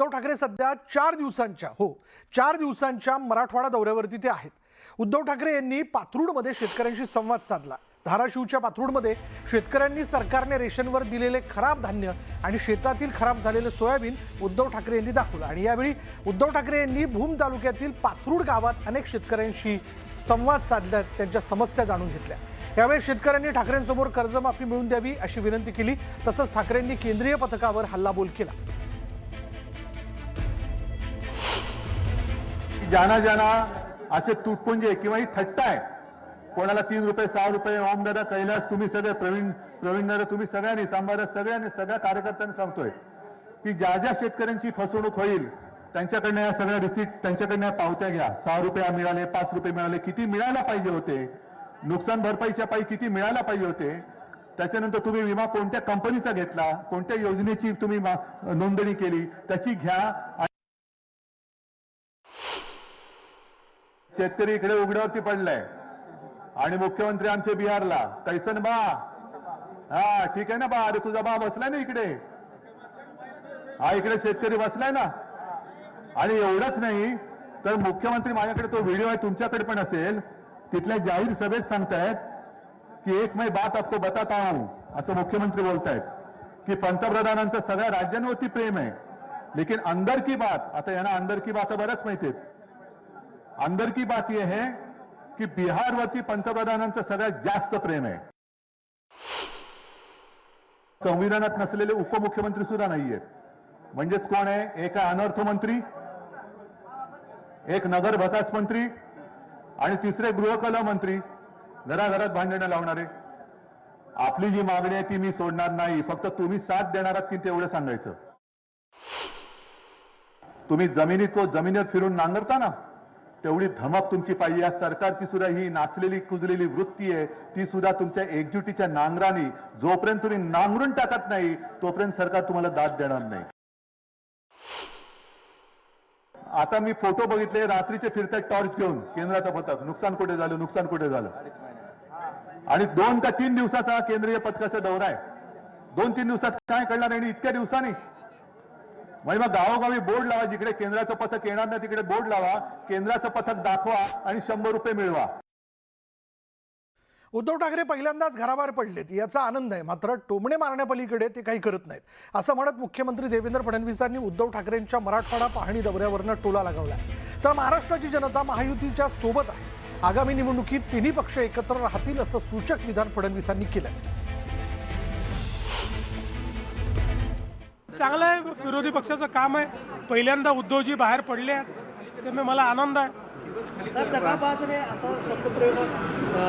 उद्धव ठाकरे सध्या चार दिवसांच्या हो चार दिवसांच्या मराठवाडा दौऱ्यावरती ते आहेत. उद्धव ठाकरे यांनी पाथरूडमध्ये शेतकऱ्यांशी संवाद साधला. धाराशिवच्या पाथरूडमध्ये शेतकऱ्यांनी सरकारने रेशनवर दिलेले खराब धान्य आणि शेतातील खराब झालेले सोयाबीन उद्धव ठाकरे यांनी दाखवलं. आणि यावेळी उद्धव ठाकरे यांनी भूम तालुक्यातील पाथरूड गावात अनेक शेतकऱ्यांशी संवाद साधल्यात त्यांच्या समस्या जाणून घेतल्या. यावेळी शेतकऱ्यांनी ठाकरेंसमोर कर्जमाफी मिळवून द्यावी अशी विनंती केली तसंच ठाकरेंनी केंद्रीय पथकावर हल्लाबोल केला. ज्यांना ज्यांना असे तुटपुंजे किंवा ही थट्टा आहे. कोणाला तीन रुपये सहा रुपये ओम दादा कैलास तुम्ही सगळे प्रवीण प्रवीण दादा तुम्ही सगळ्यांनी सांभाळा सगळ्यांनी सगळ्या कार्यकर्त्यांनी सांगतोय की ज्या ज्या शेतकऱ्यांची फसवणूक होईल त्यांच्याकडनं या सगळ्या रिसीट त्यांच्याकडनं या पावत्या घ्या. सहा रुपये मिळाले पाच रुपये मिळाले किती मिळायला पाहिजे होते? नुकसान भरपाईच्या पायी किती मिळायला पाहिजे होते? त्याच्यानंतर तुम्ही विमा कोणत्या कंपनीचा घेतला? कोणत्या योजनेची तुम्ही नोंदणी केली? त्याची घ्या शेतकरी इकडे उघड्यावरती पडलाय. आणि मुख्यमंत्री आमचे बिहारला कैसन बा? हा ठीक आहे ना बा अरे तुझा बा बसलाय ना इकडे. हा इकडे शेतकरी बसलाय ना. आणि एवढंच नाही तर मुख्यमंत्री माझ्याकडे तो व्हिडिओ आहे तुमच्याकडे पण असेल. तिथल्या जाहीर सभेत सांगतायत की एक मैं बात आपको बताता हूं असं मुख्यमंत्री बोलतायत. की पंतप्रधानांचं सगळ्या राज्यांवरती प्रेम आहे. लेकिन अंदर की बात आता यांना अंदर की बात बऱ्याच माहिती आहेत. अंदर की बात यह है की बिहारवरती पंतप्रधानांचं सगळ्यात जास्त प्रेम आहे. संविधानात नसलेले उपमुख्यमंत्री सुद्धा नाहीयेत. म्हणजेच कोण आहे? एक अनर्थ मंत्री एक नगर भकास मंत्री आणि तिसरे गृहकला मंत्री. घराघरात भांडणं लावणारे. आपली जी मागणी आहे ती मी सोडणार नाही. फक्त तुम्ही साथ देणार आहात की तेवढं सांगायचं. तुम्ही जमिनीत व जमिनीवर फिरून नांगरता ना? तेवढी धमक तुमची पाहिजे. या सरकारची सुद्धा ही नाचलेली कुजलेली वृत्ती आहे. ती सुद्धा तुमच्या एकजुटीच्या नांगराने जोपर्यंत तुम्ही नांगरून टाकत नाही तोपर्यंत सरकार तुम्हाला दाद देणार नाही. आता मी फोटो बघितले रात्रीचे फिरतात टॉर्च घेऊन केंद्राचं पथक. नुकसान कुठे झालं नुकसान कुठे झालं? आणि दोन का तीन दिवसाचा केंद्रीय पथकाचा दौरा आहे. दोन तीन दिवसात काय कळणार आणि इतक्या दिवसांनी म्हणजे मग गावोगावी बोर्ड लावा जिकडे केंद्राचं पथक येणार नाही तिकडे बोर्ड लावा केंद्राचं पथक दाखवा आणि शंभर रुपये मिळवा. उद्धव ठाकरे पहिल्यांदाच घराबाहेर पडलेत. याचा आनंद आहे. मात्र टोमणे मारण्यापलीकडे ते काही करत नाहीत. असं म्हणत मुख्यमंत्री देवेंद्र फडणवीसांनी उद्धव ठाकरेंच्या मराठवाडा पाहणी दौऱ्यावरनं टोला लगावला. तर महाराष्ट्राची जनता महायुतीच्या सोबत आहे. आगामी निवडणुकीत तिन्ही पक्ष एकत्र राहतील असं सूचक विधान फडणवीसांनी केलं चांगलं आहे. विरोधी पक्षाचं काम आहे. पहिल्यांदा उद्धवजी बाहेर पडले आहेत. त्यामुळे मला आनंद आहे.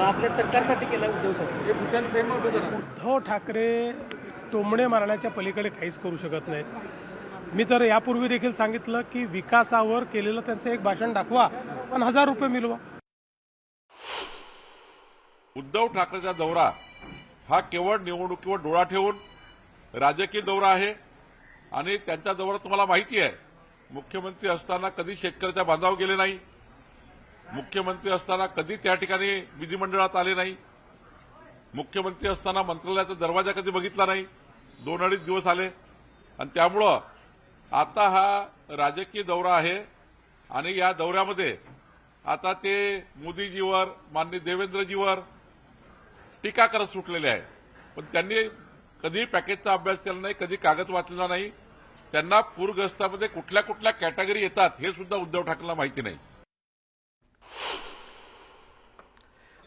आपल्या सरकारसाठी केला उद्धवसाठी. उद्धव ठाकरे टोमणे मारण्याच्या पलीकडे काहीच करू शकत नाहीत. मी तर यापूर्वी देखील सांगितलं की विकासावर केलेलं त्यांचं एक भाषण दाखवा आणि हजार रुपये मिळवा. उद्धव ठाकरेचा दौरा हा केवळ निवडणुकीवर डोळा ठेवून राजकीय दौरा आहे. आणि त्यांच्याजवळ तुम्हाला माहिती आहे मुख्यमंत्री असताना कधी शेतकऱ्याच्या बांधावर गेले नाही मुख्यमंत्री असताना कधी त्या ठिकाणी विधिमंडळात आले नाही मुख्यमंत्री असताना मंत्रालयाचा दरवाजा कधी बघितला नाही दोन अडीच दिवस आले आणि त्यामुळं आता हा राजकीय दौरा आहे आणि या दौऱ्यामध्ये आता ते मोदीजीवर माननीय देवेंद्रजीवर टीका करत सुटलेले आहे. पण त्यांनी कधी पॅकेजचा अभ्यास केला नाही कधी कागद वाचलेला नाही त्यांना पूरग्रस्तामध्ये कुठल्या कुठल्या कॅटेगरी येतात हे सुद्धा उद्धव ठाकरेला माहिती नाही.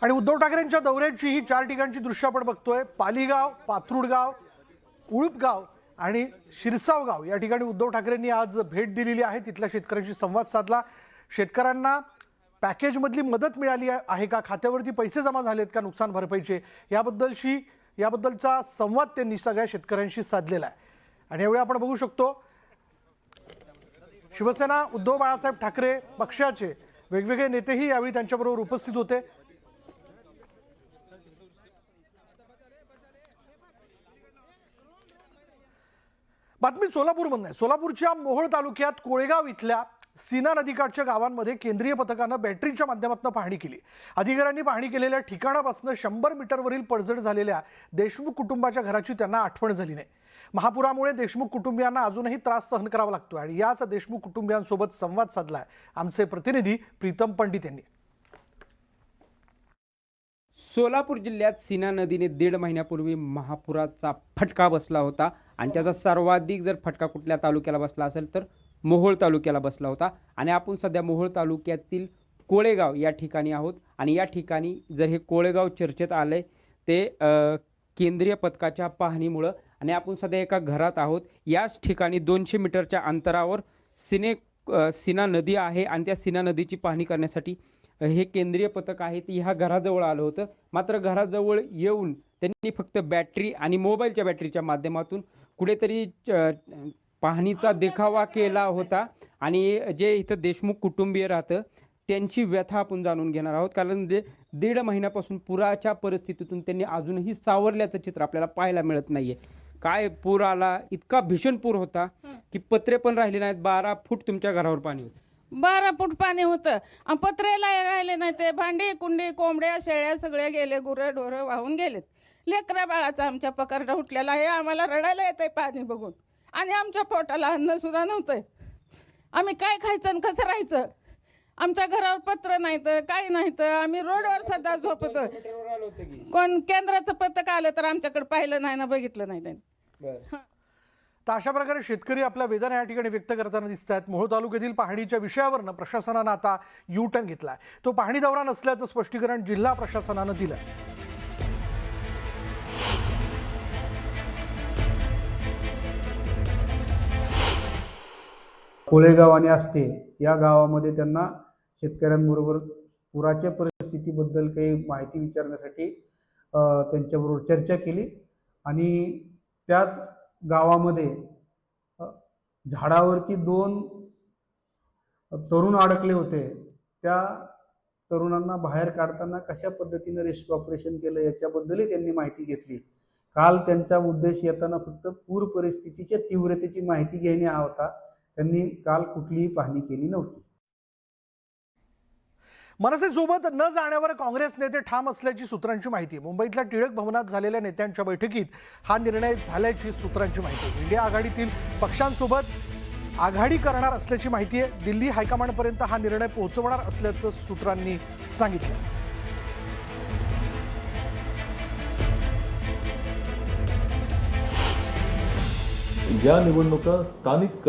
आणि उद्धव ठाकरेंच्या दौऱ्याची ही चार ठिकाणची दृश्य आपण बघतोय. पालीगाव पाथरुडगाव उळुपगाव आणि शिरसावगाव या ठिकाणी उद्धव ठाकरेंनी आज भेट दिलेली आहे. तिथल्या शेतकऱ्यांशी संवाद साधला. शेतकऱ्यांना पॅकेजमधली मदत मिळाली आहे का? खात्यावरती पैसे जमा झालेत का? नुकसान भरपाईचे? याबद्दलशी याबद्दलचा संवाद त्यांनी सगळ्या शेतकऱ्यांशी साधलेला आहे. आणि यावेळी आपण बघू शकतो शिवसेना उद्धव बाळासाहेब ठाकरे पक्षाचे वेगवेगळे नेतेही यावेळी त्यांच्याबरोबर उपस्थित होते. बातमी सोलापूरमधून आहे. सोलापूरच्या मोहोळ तालुक्यात कोळेगाव इथल्या सीना नदीकाठच्या गावांमध्ये केंद्रीय पथकानं बॅटरीच्या माध्यमातून पाहणी केली. अधिकाऱ्यांनी पाहणी केलेल्या ठिकाणापासून शंभर मीटरवरील पडझड झालेल्या देशमुख कुटुंबाच्या घराची त्यांना आठवण झाली नाही. महापुरामुळे देशमुख कुटुंबियांना अजूनही त्रास सहन करावा लागतो आणि याच देशमुख कुटुंबियांसोबत संवाद साधलाय. आमचे प्रतिनिधी प्रीतम पंडित यांनी. सोलापूर जिल्ह्यात सीना नदीने दीड महिन्यापूर्वी महापुराचा फटका बसला होता. आणि त्याचा सर्वाधिक जर फटका कुठल्या तालुक्याला बसला असेल तर मोहोळ तालुक्याला बसला होता. आणि आपण सध्या मोहोळ तालुक्यातील कोळेगाव या ठिकाणी आहोत. आणि या ठिकाणी जर हे कोळेगाव चर्चेत आले ते केंद्रीय पथकाच्या पाहणीमुळं आणि आपण सध्या एका घरात आहोत. याच ठिकाणी दोनशे मीटरच्या अंतरावर सिने सिना नदी आहे आणि त्या सिना नदीची पाहणी करण्यासाठी हे केंद्रीय पथक आहे. ते ह्या घराजवळ आलं होतं. मात्र घराजवळ येऊन त्यांनी फक्त बॅटरी आणि मोबाईलच्या बॅटरीच्या माध्यमातून कुठेतरी च- पाहणीचा देखावा केला होता. आणि जे इथं देशमुख कुटुंबीय राहतं त्यांची व्यथा आपण जाणून घेणार आहोत. कारण जे दीड महिन्यापासून पुराच्या परिस्थितीतून त्यांनी अजूनही सावरल्याचं चित्र आपल्याला पाहायला मिळत नाही आहे काय पूर आला इतका भीषण पूर होता की पत्रे पण राहिले नाहीत बारा फूट तुमच्या घरावर पाणी होतं. बारा फूट पाणी होतं. पत्रेला राहिले नाही ते भांडी कुंडी कोंबड्या शेळ्या सगळ्या गेले गुरं ढोरं वाहून गेलेत. लेकरा बाळाचा आमच्या पकारडा उठलेला आहे आम्हाला रडायला येतंय पाणी बघून. आणि आमच्या पोटाला अन्न सुद्धा नव्हतंय. आम्ही काय खायचं आणि कसं राहायचं? आमच्या घरावर पत्र नाहीत काही नाहीत आम्ही रोडवर सध्या झोपतो कोण केंद्राचं पथक आलं तर आमच्याकडे पाहिलं नाही ना बघितलं नाही त्यांनी. तर अशा प्रकारे शेतकरी आपल्या वेदना या ठिकाणी व्यक्त करताना दिसत आहेत मोहोळ तालुक्यातील पाहणीच्या विषयावरनं प्रशासनानं आता यू टर्न घेतलाय. तो पाहणी दौरा नसल्याचं स्पष्टीकरण जिल्हा प्रशासनानं दिलं कोळेगाव आणि आष्टे या गावामध्ये त्यांना शेतकऱ्यांबरोबर पुराच्या परिस्थितीबद्दल काही माहिती विचारण्यासाठी अ, त्यांच्याबरोबर चर्चा केली आणि त्याच गावामध्ये झाडावरती दोन तरुण अडकले होते. त्या तरुणांना बाहेर काढताना कशा पद्धतीनं रेस्क्यू ऑपरेशन केलं याच्याबद्दलही त्यांनी माहिती घेतली. काल त्यांचा उद्देश येताना फक्त पूर परिस्थितीच्या तीव्रतेची माहिती घेणे हा होता. त्यांनी काल कुठलीही पाहणी केली नव्हती. मनसेसोबत न जाण्यावर काँग्रेस नेते ठाम असल्याची सूत्रांची माहिती. मुंबईतल्या टिळक भवनात झालेल्या नेत्यांच्या बैठकीत हा निर्णय झाल्याची सूत्रांची माहिती. इंडिया आघाडीतील पक्षांसोबत आघाडी करणार असल्याची माहिती आहे. दिल्ली हायकमांडपर्यंत हा निर्णय पोहोचवणार असल्याचं सूत्रांनी सांगितलं. या निवडणुका स्थानिक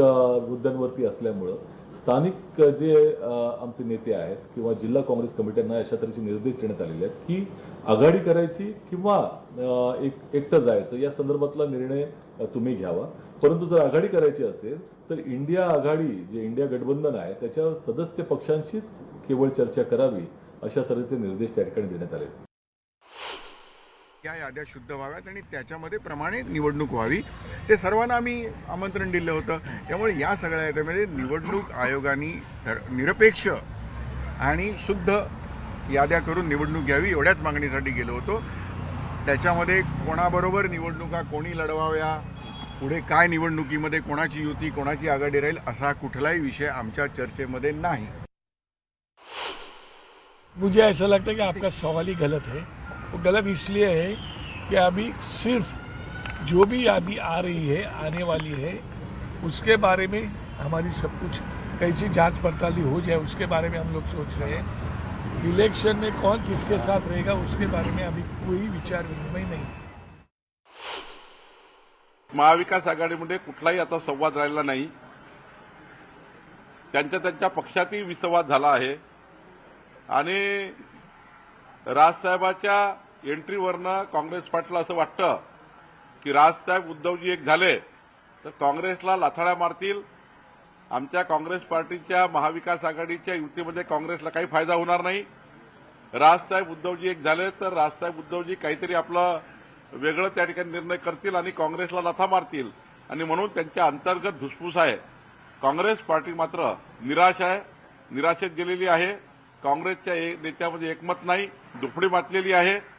मुद्द्यांवरती असल्यामुळं स्थानिक जे आमचे नेते आहेत किंवा जिल्हा काँग्रेस कमिट्यांना अशा तऱ्हेचे निर्देश देण्यात आलेले आहेत की आघाडी करायची किंवा एक एकटं जायचं या संदर्भातला निर्णय तुम्ही घ्यावा. परंतु जर आघाडी करायची असेल तर इंडिया आघाडी जे इंडिया गठबंधन आहे त्याच्या सदस्य पक्षांशीच केवळ चर्चा करावी अशा तऱ्हेचे निर्देश त्या ठिकाणी देण्यात आले. त्या या याद्या शुद्ध व्हाव्यात आणि त्याच्यामध्ये प्रमाणे निवडणूक व्हावी. ते सर्वांना आम्ही आमंत्रण दिलं होतं. त्यामुळे या सगळ्या याद्यामध्ये निवडणूक आयोगाने निरपेक्ष आणि शुद्ध याद्या करून निवडणूक घ्यावी एवढ्याच मागणीसाठी गेलो होतो. त्याच्यामध्ये कोणाबरोबर निवडणुका कोणी लढवाव्या पुढे काय निवडणुकीमध्ये कोणाची युती कोणाची आघाडी राहील असा कुठलाही विषय आमच्या चर्चेमध्ये नाही. मुझे ऐसा लगता है कि आपका सवाल ही गलत है। वो गलत इसलिए है कि अभी सिर्फ जो भी यादी आ रही है आने वाली है उसके बारे में हमारी सब कुछ कैसी जांच पड़ताल हो जाए उसके बारे में हम लोग सोच रहे हैं। इलेक्शन में कौन किसके साथ रहेगा उसके बारे में अभी कोई विचार विनिमय नहीं है। महाविकास आघाडीमध्ये कुठलाही आता संवाद राहिला नाही. त्यांच्या त्यांच्या पक्षातही विसंवाद झाला आहे. आणि राजसाहेबाच्या एंट्रीवरनं काँग्रेस पाटला असं वाटतं की राजसाहेब उद्धवजी एक झाले तर काँग्रेसला लाथाड्या मारतील. आमच्या काँग्रेस पार्टीच्या महाविकास आघाडीच्या युतीमध्ये काँग्रेसला काही फायदा होणार नाही. राजसाहेब उद्धवजी एक झाले तर राजसाहेब उद्धवजी काहीतरी आपलं वेगळं त्या ठिकाणी निर्णय करतील आणि काँग्रेसला लथा मारतील. आणि म्हणून त्यांच्या अंतर्गत धुसफूस आहे. काँग्रेस पार्टी मात्र निराश आहे. निराशेत गेलेली आहे. काँग्रेसच्या ए- नेत्यामध्ये एकमत नाही. दुफडी मातलेली आहे.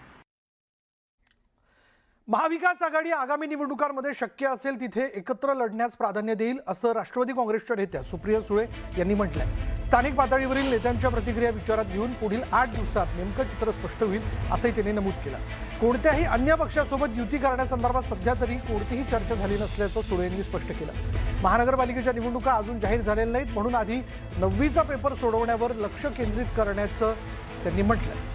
महाविकास आघाडी आगामी निवडणुकांमध्ये शक्य असेल तिथे एकत्र लढण्यास प्राधान्य देईल असं राष्ट्रवादी काँग्रेसच्या नेत्या सुप्रिया सुळे यांनी म्हटलंय. स्थानिक पातळीवरील नेत्यांच्या प्रतिक्रिया विचारात घेऊन पुढील आठ दिवसात नेमकं चित्र स्पष्ट होईल असंही त्यांनी नमूद केलं. कोणत्याही अन्य पक्षासोबत युती करण्यासंदर्भात सध्या तरी कोणतीही चर्चा झाली नसल्याचं सुळे यांनी स्पष्ट केलं. महानगरपालिकेच्या निवडणुका अजून जाहीर झालेल्या नाहीत म्हणून आधी नववीचा पेपर सोडवण्यावर लक्ष केंद्रित करण्याचं त्यांनी म्हटलं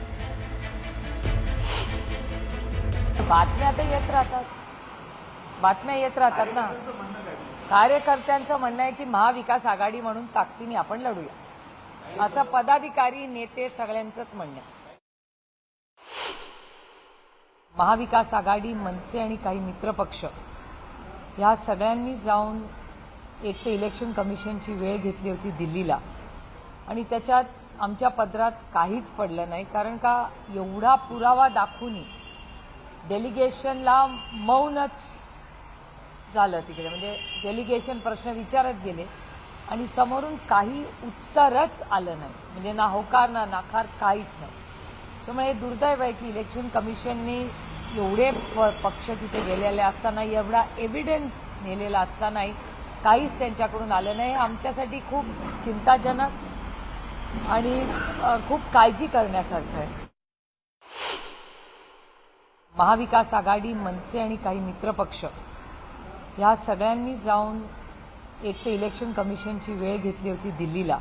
बातम्या तर येत राहतात. बातम्या येत राहतात ना. कार्यकर्त्यांचं म्हणणं आहे की महाविकास आघाडी म्हणून ताकदीने आपण लढूया. असं पदाधिकारी नेते सगळ्यांचंच म्हणणं आहे. महाविकास आघाडी मनसे आणि काही मित्रपक्ष ह्या सगळ्यांनी जाऊन एक तर इलेक्शन कमिशनची वेळ घेतली होती दिल्लीला. आणि त्याच्यात आमच्या पदरात काहीच पडलं नाही. कारण का एवढा पुरावा दाखवूनही डेलिगेशनला मौनच झालं तिकडे. म्हणजे डेलिगेशन प्रश्न विचारत गेले आणि समोरून काही उत्तरच आलं नाही. म्हणजे ना होकार ना नाकार काहीच नाही. त्यामुळे हे दुर्दैव आहे की इलेक्शन कमिशनने एवढे प पक्ष तिथे गेलेले असताना एवढा एव्हिडन्स नेलेला असतानाही काहीच त्यांच्याकडून आलं नाही. हे आमच्यासाठी खूप चिंताजनक आणि खूप काळजी करण्यासारखं आहे. महाविकास आघाडी मनसे आणि काही मित्रपक्ष ह्या सगळ्यांनी जाऊन एक तर इलेक्शन कमिशनची वेळ घेतली होती दिल्लीला.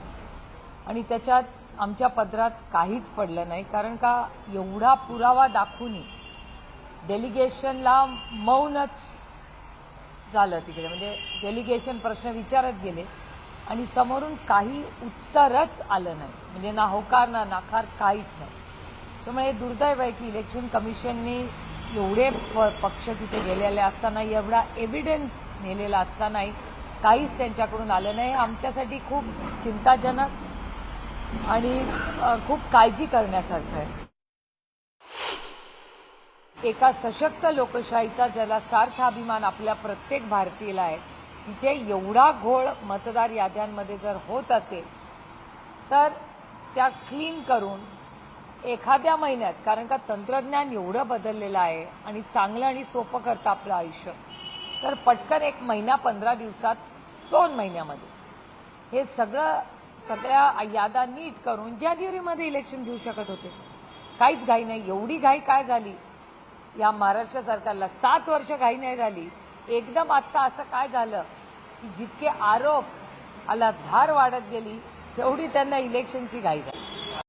आणि त्याच्यात आमच्या पदरात काहीच पडलं नाही कारण का एवढा पुरावा दाखवूनही डेलिगेशनला मौनच झालं तिकडे. म्हणजे डेलिगेशन प्रश्न विचारत गेले आणि समोरून काही उत्तरच आलं नाही. म्हणजे ना होकार ना नाकार काहीच नाही. त्यामुळे हे दुर्दैव आहे की इलेक्शन कमिशनने एवढे प पक्ष तिथे गेलेले असताना एवढा एव्हिडन्स नेलेला असतानाही काहीच त्यांच्याकडून आलं नाही. हे आमच्यासाठी खूप चिंताजनक आणि खूप काळजी करण्यासारखं आहे. एका सशक्त लोकशाहीचा ज्याला सार्थ अभिमान आपल्या प्रत्येक भारतीयला आहे तिथे एवढा घोळ मतदार याद्यांमध्ये जर होत असेल तर त्या क्लीन करून एखाद्या महिन्यात कारण का तंत्रज्ञान एवढं बदललेलं आहे आणि चांगलं आणि सोपं करतं आपलं आयुष्य. तर पटकन एक महिना पंधरा दिवसात दोन महिन्यामध्ये. हे सगळं सगळ्या यादा नीट करून जानेवारीमध्ये इलेक्शन घेऊ शकत होते. काहीच घाई नाही. एवढी घाई काय झाली? या महाराष्ट्र सरकारला सात वर्ष घाई नाही झाली. एकदम आत्ता असं काय झालं? की जितके आरोप आला धार वाढत गेली तेवढी त्यांना इलेक्शनची घाई झाली.